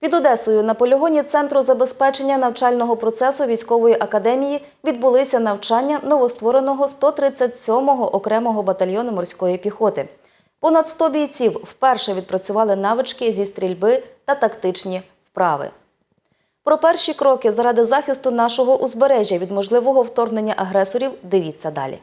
Під Одесою на полігоні Центру забезпечення навчального процесу військової академії відбулися навчання новоствореного 137-го окремого батальйону морської піхоти. Понад 100 бійців вперше відпрацювали навички зі стрільби та тактичні вправи. Про перші кроки заради захисту нашого узбережжя від можливого вторгнення агресорів дивіться далі.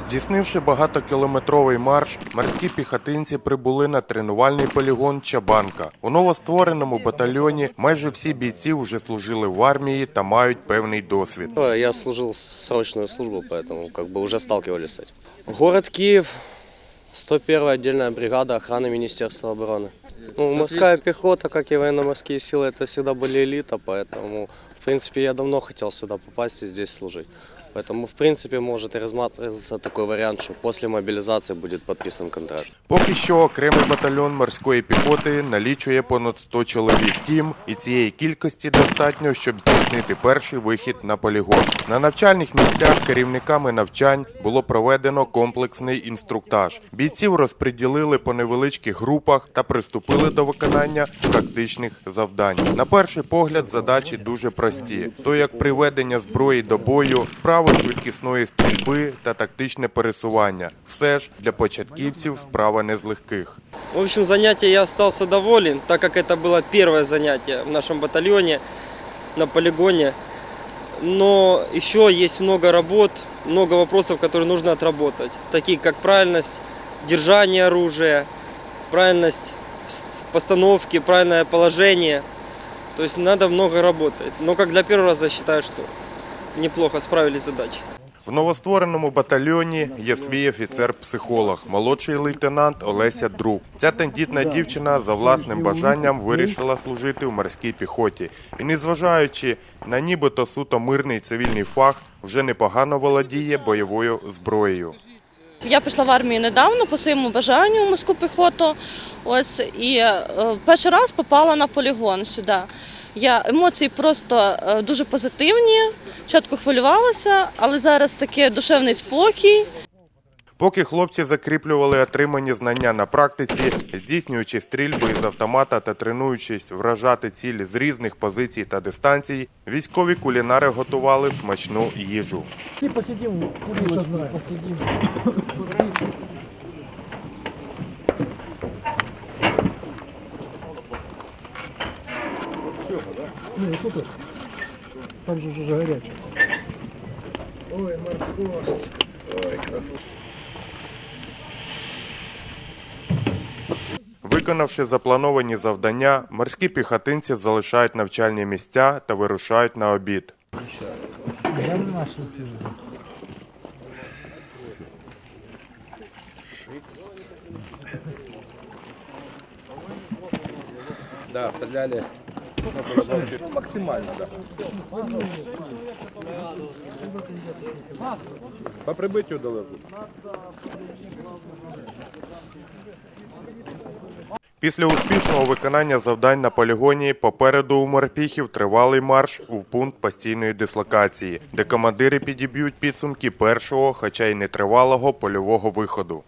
Здійснивши багатокілометровий марш, морські піхотинці прибули на тренувальний полігон Чабанка. У новоствореному батальйоні майже всі бійці вже служили в армії та мають певний досвід. Я служил срочную службу, поэтому как бы уже сталкивались с этим. Город Киев, 101-я отдельная бригада охраны Министерства обороны. Ну, морская пехота, как и военно-морские силы, это всегда были элита, поэтому, в принципе, я давно хотел сюда попасть и здесь служить. Поэтому, в принципе, может и рассматриваться такой вариант, что после мобилизации будет подписан контракт. Поки що окремий батальйон морської піхоти налічує понад 100 чоловік. Втім, і цієї кількості достатньо, щоб здійснити перший вихід на полігон. На навчальних місцях керівниками навчань було проведено комплексний інструктаж. Бійців розподілили по невеличких групах та приступили до виконання тактичних завдань. На перший погляд задачі дуже прості: то як приведення зброї до бою, право швидкісної стрільби та тактичне пересування. Все ж для початківців справа не з легких. В общем, занятие я остался доволен, так как это было первое занятие в нашем батальоне на полигоне. Но еще есть много работ, много вопросов, которые нужно отработать, такие как правильность держания оружия, правильность с- постановки, правильное положение. То есть надо много работать. Но как для первого раза считаю, что неплохо справились с задачей. В новоствореному батальйоні є свій офіцер-психолог, молодший лейтенант Олеся Друг. Ця тендітна дівчина за власним бажанням вирішила служити в морській піхоті. І незважаючи на нібито суто мирний цивільний фах, вже непогано володіє бойовою зброєю. Я пішла в армію недавно по своєму бажанню в морську піхоту. Ось і е, перший раз попала на полігон сюди. Я емоції просто е, дуже позитивні. Спочатку хвилювалася, але зараз такий душевний спокій. Поки хлопці закріплювали отримані знання на практиці, здійснюючи стрільби із автомата та тренуючись вражати цілі з різних позицій та дистанцій, військові кулінари готували смачну їжу. И посидим, курилочку вот тут там же уже горячий. Ой, морковь. Ой, красота. Виконавши заплановані завдання, морські піхотинці залишають навчальні місця та вирушають на обід. Да. Максимально, да. По прибиттю далеко. Після успішного виконання завдань на полігоні попереду у морпіхів тривалий марш у пункт постійної дислокації, де командири підіб'ють підсумки першого, хоча й нетривалого польового виходу.